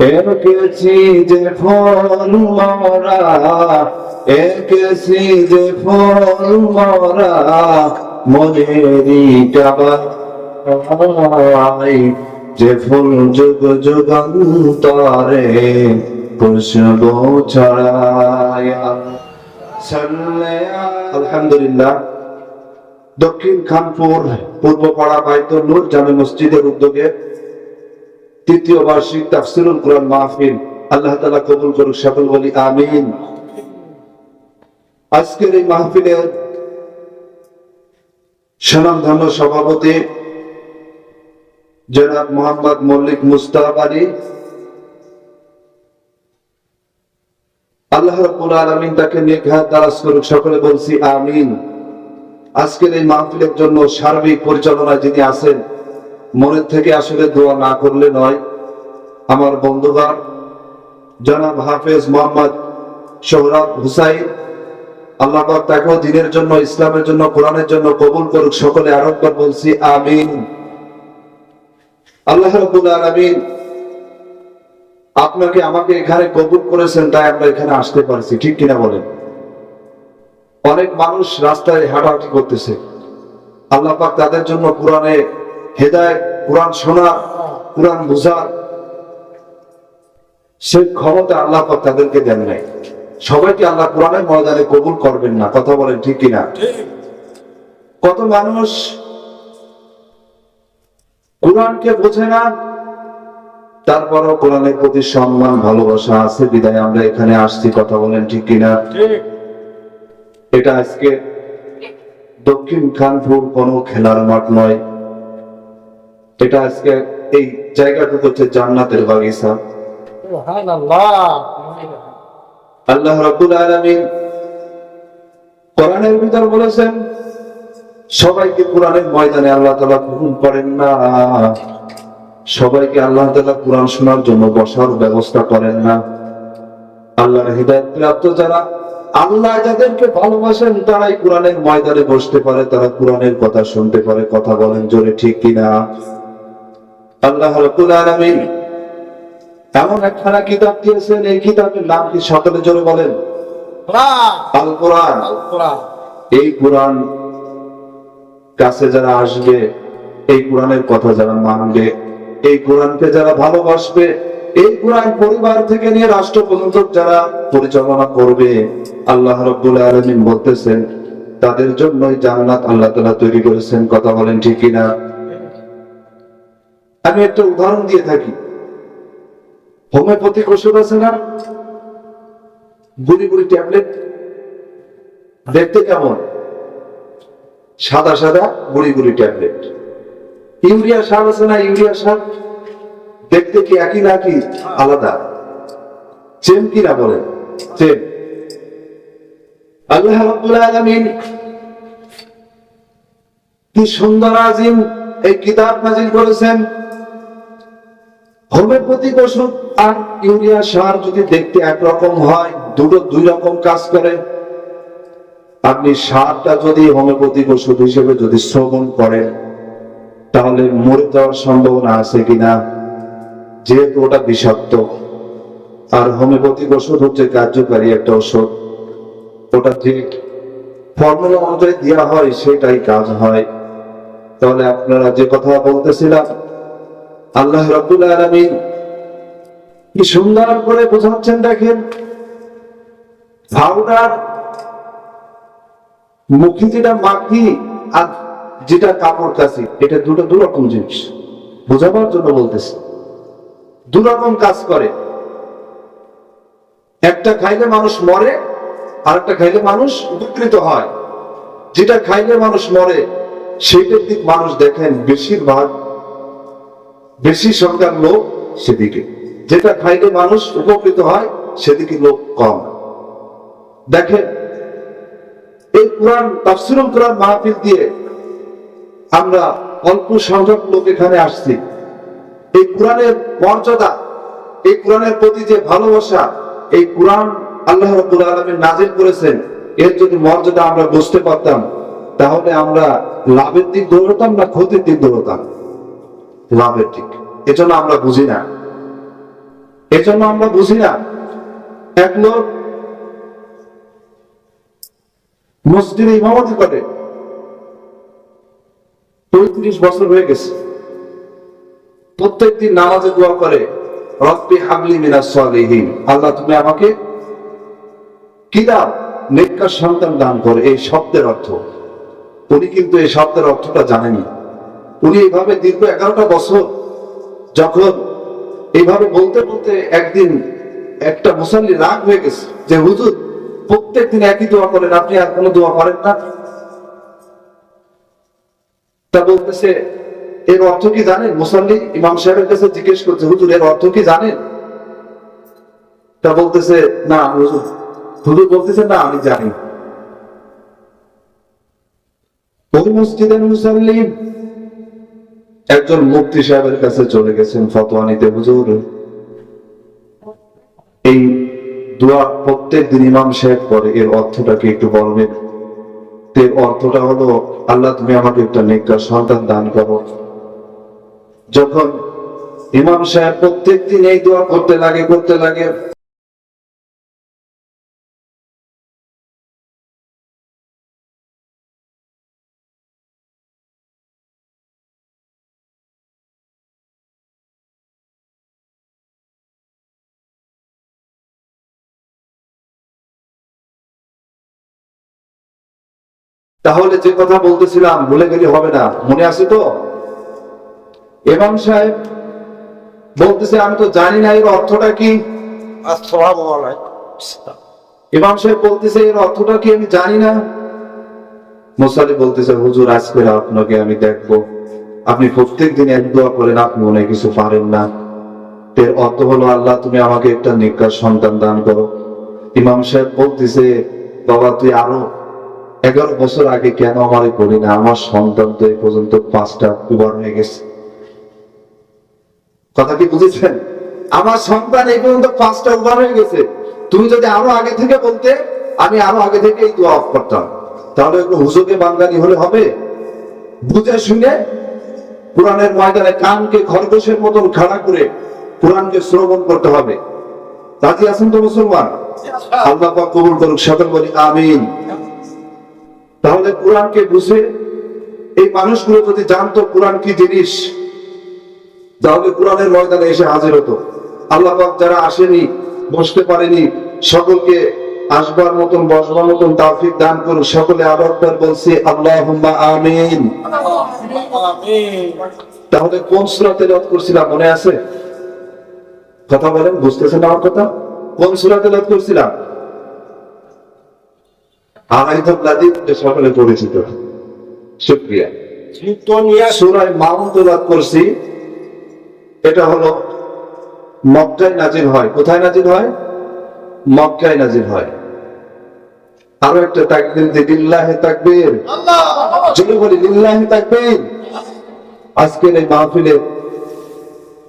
যে যে ফল যুগ যুগান্তরে ছড়ায়। আলহামদুলিল্লাহ, দক্ষিণ খানপুর পূর্বপাড়া বাইতুল নূর জামে মসজিদের উদ্যোগে তৃতীয় বার্ষিক তাফসিরুল কোরআন মাহফিল। আল্লাহ তাআলা কবুল করুক, সকল বলি আমিন। আজকের এই মাহফিলের সুনামধন্য সভাপতি জনাব মোহাম্মদ মল্লিক মুস্তাফ আলী। আল্লাহ রাব্বুল আলামিন তাকে হায়াত দারাজ করুক, সকলে বলছি আমিন। আজকের এই মাহফিলের জন্য সার্বিক পরিচালনায় যিনি আছেন, মনের থেকে আসলে দোয়া না করলে নয়। আমার বন্ধুগণ, জনাব হাফেজ মোহাম্মদ সোহরাব হুসাইন, আল্লাহ তাকেও দিনের জন্য, ইসলামের জন্য, কোরআনের জন্য কবুল করুক, সকলে আরেকবার বলছি, আমিন। আল্লাহ আলামিন আপনাকে, আমাকে এখানে কবুল করেছেন, তাই আমরা এখানে আসতে পারছি, ঠিক কিনা বলেন? অনেক মানুষ রাস্তায় হাঁটাহাঁটি করতেছে। আল্লাহ পাক তাদের জন্য কোরআনে হেদায় কোরআন শোনা, কোরআন বুঝার সে ক্ষমতা আল্লাহ তাদেরকে দেন নাই। সবাইকে আল্লাহ কোরআনের ময়দানে কবুল করবেন না, কথা বলেন ঠিক কিনা? কত মানুষ কোরআনকে বোঝে না, তারপরও কোরআনের প্রতি সম্মান, ভালোবাসা আছে, বিদায় আমরা এখানে আসছি, কথা বলেন ঠিক কিনা? এটা আজকে দক্ষিণ খানপুর কোন খেলার মাঠ নয়। এটা আজকে এই জায়গাটুকু হচ্ছে জান্নাতের বাগিচা। আল্লাহ রাব্বুল আলামিন কোরআনের ভিতর বলেছেন, সবাইকে কোরআনের ময়দানে আল্লাহ কবুল করেন না। সবাইকে আল্লাহ কোরআন শোনার জন্য বসার ব্যবস্থা করেন না। আল্লাহর প্রাপ্ত যারা, আল্লাহ যাদেরকে ভালোবাসেন, তারাই কোরআনের ময়দানে বসতে পারে, তারা কোরআনের কথা শুনতে পারে, কথা বলেন জোরে ঠিক কিনা। আল্লাহ রাব্বুল আলামিন এমন একখানা কিতাব দিয়েছেন এই কিতাবের নাম কি সকলে জোরে বলেন? আল কোরআন এই কোরআন কাছে যারা আসবে এই কোরআনের কথা যারা মানবে এই কোরআনকে যারা ভালোবাসবে এই কোরআন পরিবার থেকে নিয়ে রাষ্ট্র পর্যন্ত যারা পরিচালনা করবে আল্লাহ রব্বুল আলমিন বলতেছেন তাদের জন্যই জান্নাত আল্লাহ তালা তৈরি করেছেন। কথা বলেন ঠিক কিনা? আমি একটা উদাহরণ দিয়ে থাকি। হোমিওপ্যাথিক ওষুধ আছে না? গুড়ি গুড়ি ট্যাবলেট? দেখতে কেমন? সাদা সাদা গুড়ি গুড়ি ট্যাবলেট। ইউরিয়া সার আছে না ইউরিয়া সার? দেখতে কি একই নাকি আলাদা? চেন কি না বলেন? চেন। আল্লাহ রাব্বুল আলামিন কি সুন্দর আজিম এই কিতাব নাজিল করেছেন। হোমিওপ্যাথিক ওষুধ আর ইউরিয়া সার যদি দেখতে একরকম হয়, দুটো দুই রকম কাজ করে। আপনি সারটা যদি হোমিওপ্যাথিক ওষুধ হিসেবে যদি শ্রবণ করেন, তাহলে মরে যাওয়ার সম্ভাবনা আছে কিনা? যেহেতু ওটা বিষাক্ত। আর হোমিওপ্যাথিক ওষুধ হচ্ছে কার্যকারী একটা ওষুধ। ওটা ঠিক ফর্মুলা অনুযায়ী দেওয়া হয়, সেটাই কাজ হয়। তাহলে আপনারা যে কথা বলতেছিলাম আল্লাহ রব্বুল আলামিন কি সুন্দর করে বোঝাচ্ছেন দেখেন। পাউডার মুখে যেটা মাখি আর যেটা কাপড় কাছি এটা দুটো দু রকম জিনিস। বোঝাবার জন্য বলতেছি দু রকম কাজ করে। একটা খাইলে মানুষ মরে আর একটা খাইলে মানুষ উপকৃত হয়। যেটা খাইলে মানুষ মরে, সেইটার দিক মানুষ দেখেন বেশিরভাগ বেশি সংখ্যার লোক সেদিকে। যেটা খাইলে মানুষ উপকৃত হয়, সেদিকে লোক কম। দেখেন, এই কোরআন, তাফসিরুল কোরআন মাহফিল দিয়ে আমরা অল্প সংখ্যক লোক এখানে আসছি। এই কোরআনের মর্যাদা, এই কোরআনের প্রতি যে ভালোবাসা, এই কোরআন আল্লাহ রাব্বুল আলামিন নাজিল করেছেন, এর যদি মর্যাদা আমরা বুঝতে পারতাম, তাহলে আমরা লাভের দিক দৌড়তাম না ক্ষতির দিক দৌড়তাম। লাভের দিক। এজন্য আমরা বুঝি না। এজন্য আমরা বুঝি না। এক লোক মসজিদে ইমামতি করে। পঁয়ত্রিশ বছর হয়ে গেছে। প্রত্যেকদিন নামাজে দোয়া করে, রব্বি হাবলি মিনাস সালিহিন। আল্লাহ, তুমি আমাকে কি দাও? নেককার সন্তান দান করে। এই শব্দের অর্থ। উনি কিন্তু এই শব্দের অর্থটা জানেনি উনি এইভাবে দীর্ঘ এগারোটা বছর যখন এইভাবে বলতে বলতে একদিন একটা মুসল্লি রাগ হয়ে গেছে যে, হুজুর প্রত্যেক দিন একই দোয়া করেন, আপনি আর কোনো দোয়া করেন না? তা বলতেছে, এর অর্থ কি জানেন? মুসল্লি ইমাম সাহেবের কাছে জিজ্ঞেস করছে, হুজুর, এর অর্থ কি জানেন? তা বলতেছে, না, হুজুর। হুজুর বলতেছে, না, আমি জানি। ওই মসজিদের মুসল্লি একজন মুফতি সাহেবের কাছে চলে গেছেন ফতোয়া নিতে, হুজুর। এই দোয়া প্রত্যেক দিন ইমাম সাহেব করে, এর অর্থটা কি একটু বলবেন? এর অর্থটা হলো, আল্লাহ তুমি আমাকে একটা নেককার সন্তান দান করো। যখন ইমাম সাহেব প্রত্যেক দিন এই দোয়া করতে লাগে করতে লাগে তাহলে যে কথা বলতেছিলাম ভুলে গেলে হবে না। মনে আছে তো? ইমাম সাহেব বলতেছে আমি তো জানি না এর অর্থটা কি? ইমাম সাহেব বলতেছে এর অর্থটা কি? আমি জানি না। মোসালি বলতেছে হুজুর আজকে আপনাকে আমি দেখব। আপনি প্রত্যেক দিন এক দোয়া করেন আপনি মনে কিছু পারেন না। এর অর্থ হলো আল্লাহ তুমি আমাকে একটা নিকার সন্তান দান করো। ইমাম সাহেব বলতেছে বাবা তুই আরও এগারো বছর আগে কেন আমারে করি না? আমার সন্তান তো এই পর্যন্ত পাঁচটা কুবার হয়ে গেছে। কথা কি বুঝেছেন? আমার সন্তান এই পর্যন্ত পাঁচটা উবার হয়ে গেছে। তুমি যদি আরও আগে থেকে বলতে আমি আরও আগে থেকে এই দোয়া অফ করতাম। তাহলে একটু হুজুকে বাঙ্গালি হলে হবে। বুঝে শুনে কোরআনের ময়দানে কানকে খরগোশের মতন খাড়া করে কোরআনকে শ্রবণ করতে হবে। রাজি আছেন তো মুসলমান? আল্লাহ কবুল করুক সকল বলি আমিন। তাহলে কোরআনকে বুঝে এই মানুষগুলো যদি জানতো কোরআন কি জিনিস, তাহলে কোরআনের ময়দানে এসে হাজির হতো। আল্লাহ যারা আসেনি, বসতে পারেনি, সকলকে আসবার মতন, বসবার মতন তাফিক দান করুন সকলে আরেকবার বলছি আল্লাহ আমিন। তাহলে কোন সূরা তেলাওয়াত করছিলাম, মনে আছে? কথা বলেন, বুঝতেছেন আমার কথা? কোন সূরা তেলাওয়াত করছিলাম? সকলে পরিচিত। শুক্রিয়া সুরায় করছি। এটা হলো মক্কায় নাজিল হয়। কোথায় নাজিল হয়? মক্কায় নাজিল হয়। আরও একটা তাকবীর দি লিল্লাহি তাকবীর। জোরে বলি লিল্লাহি তাকবীর। আজকের এই মাহফিলে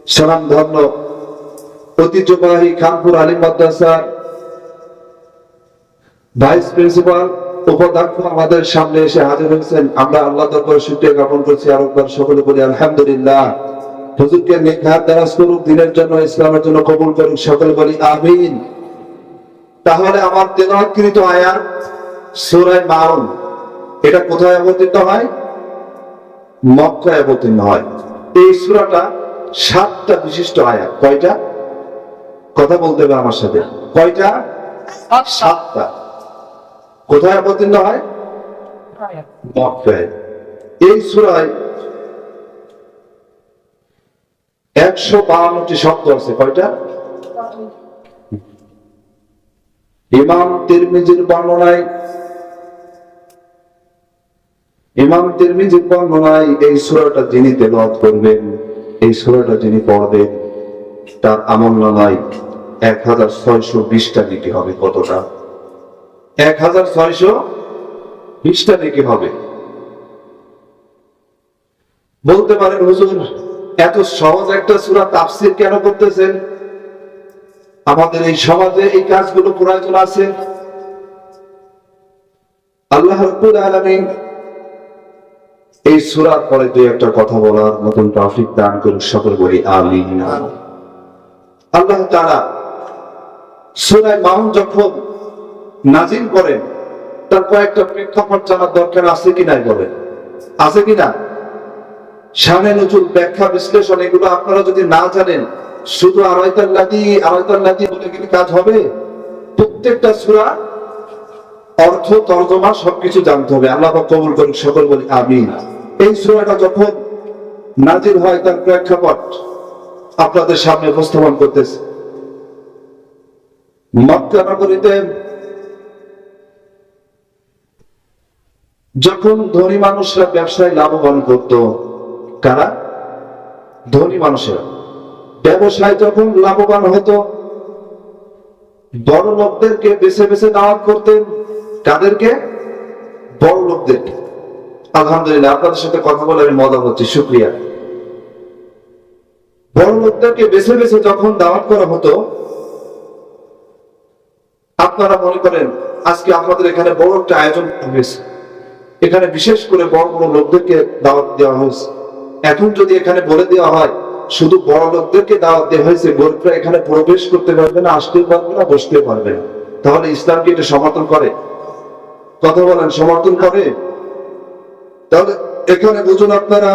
সালাম ধন্য ঐতিহ্যবাহী খানপুর আলিম মাদ্রাসার ভাইস প্রিন্সিপাল উপাধ্যক্ষ আমাদের সামনে এসে হাজির হয়েছেন। আমরা আল্লাহ দরবারে শুকরিয়া জ্ঞাপন করছি। আরেকবার সকলে বলি আলহামদুলিল্লাহ। হুজুরকে দারাজ করুক দিনের জন্য ইসলামের জন্য কবুল করুক সকলে বলি আমিন। তাহলে আমার তেলাওয়াতকৃত আয়াত সূরা মাউন এটা কোথায় অবতীর্ণ হয়? মক্কায় অবতীর্ণ হয়। এই সূরাটা সাতটা বিশিষ্ট আয়াত। কয়টা? কথা বলতে হবে আমার সাথে। কয়টা? সাতটা। কোথায় অবতীর্ণ হয়? মক্কায়। এই সূরায় একশো বাহান্নটি শব্দ আছে, কয়টা? ইমাম তিরমিজির বর্ণনায় ইমাম তিরমিজির বর্ণনায় এই সূরাটা যিনি তেলাওয়াত করবেন, এই সূরাটা যিনি পড়বেন, তার আমল নামায় এক হাজার ছয়শো বিশটা দিকে হবে কতটা? এক হাজার ছয়শো বিশটা দিকে হবে। বলতে পারেন, হুজুর, এত সহজ একটা সূরা তাফসীর কেন করতেছেন? আমাদের এই সমাজে এই কাজগুলো প্রয়োজন আছে। আল্লাহ রাব্বুল আলামিন এই সুরার পরে দুই একটা কথা বলার মতন ট্রাফিক দান করুন, সকল বলি আমিন। আল্লাহ তারা সুরায় মাউন যখন নাজিল করেন, তার কয়েকটা প্রেক্ষাপট জানার দরকার আছে কি নাই বলেন? আছে কি না? সামনে নজুল ব্যাখ্যা, বিশ্লেষণ, এগুলো আপনারা যদি না জানেন, শুধু আড়াইতার লাদি আড়াইতার লাদি বলে কি কাজ হবে? প্রত্যেকটা সুরা, অর্থ, তর্জমা, সবকিছু জানতে হবে। আল্লাহ কবুল করুন সকল বলি আমি এই সুরাটা যখন নাজির হয়, তার প্রেক্ষাপট আপনাদের সামনে উপস্থাপন করতেছে। মক্কা নগরীতে যখন ধনী মানুষরা ব্যবসায় লাভবান করত, কারা? ধনী মানুষেরা। ব্যবসায় যখন লাভবান হতো, বড় লোকদেরকে বেছে বেছে দাওয়াত করতেন। কাদেরকে? বড় লোকদেরকে। আলহামদুলিল্লাহ, আপনাদের সাথে কথা বলে আমি মজা হচ্ছে শুক্রিয়া। বড় লোকদেরকে বেছে বেছে যখন দাওয়াত করা হতো, আপনারা মনে করেন আজকে আপনাদের এখানে বড় একটা আয়োজন হয়েছে। এখানে বিশেষ করে বড় বড় লোকদেরকে দাওয়াত দেওয়া হয়েছে। এখন যদি এখানে বলে দেওয়া হয়, শুধু বড় লোকদেরকে দাওয়াত দেওয়া হয়েছে, গরিবরা এখানে প্রবেশ করতে পারবে না আসতে পারবে না বসতে পারবে না। তাহলে ইসলাম কি এটা সমর্থন করে। কথা বলেন, সমর্থন করে? তাহলে এখানে বুঝুন আপনারা।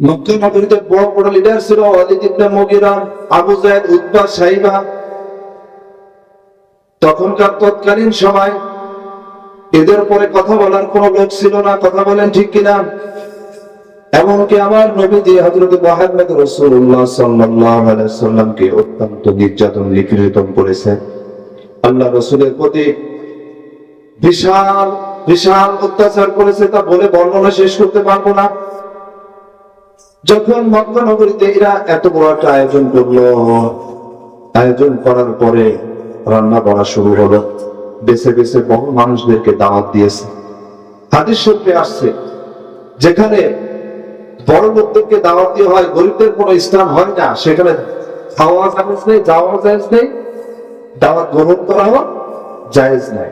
মক্কা নগরীতে বড় বড় লিডার ছিল Walid ibn Mughira, Abu Zayed, Utba, Shaiba. তখনকার তৎকালীন সময় এদের উপরে কথা বলার কোন লোক ছিল না, কথা বলেন ঠিক কিনা? এমনকি আমার নবীজি হযরত মুহাম্মদ রাসূলুল্লাহ সাল্লাল্লাহু আলাইহি সাল্লামকে অত্যন্ত নির্যাতন নিপীড়িত করেছেন। আল্লাহ রাসূলের প্রতি বিশাল বিশাল অত্যাচার করেছে, তা বলে বর্ণনা শেষ করতে পারব না। যখন মক্কা নগরীতে এরা এত বড় একটা আয়োজন করল, আয়োজন করার পরে রান্না করা শুরু হলো। বেছে বেছে বহু মানুষদেরকে দাওয়াত দিয়েছে। হাদিস সূত্রে আসছে, যেখানে বড় লোকদেরকে দাওয়াত দিয়ে হয়, গরিবদের কোনো ইসলাম হয় না। সেখানে খাওয়া নেই, যাওয়া জায়েজ নেই, দাওয়াত গ্রহণ করাও জায়েজ নাই।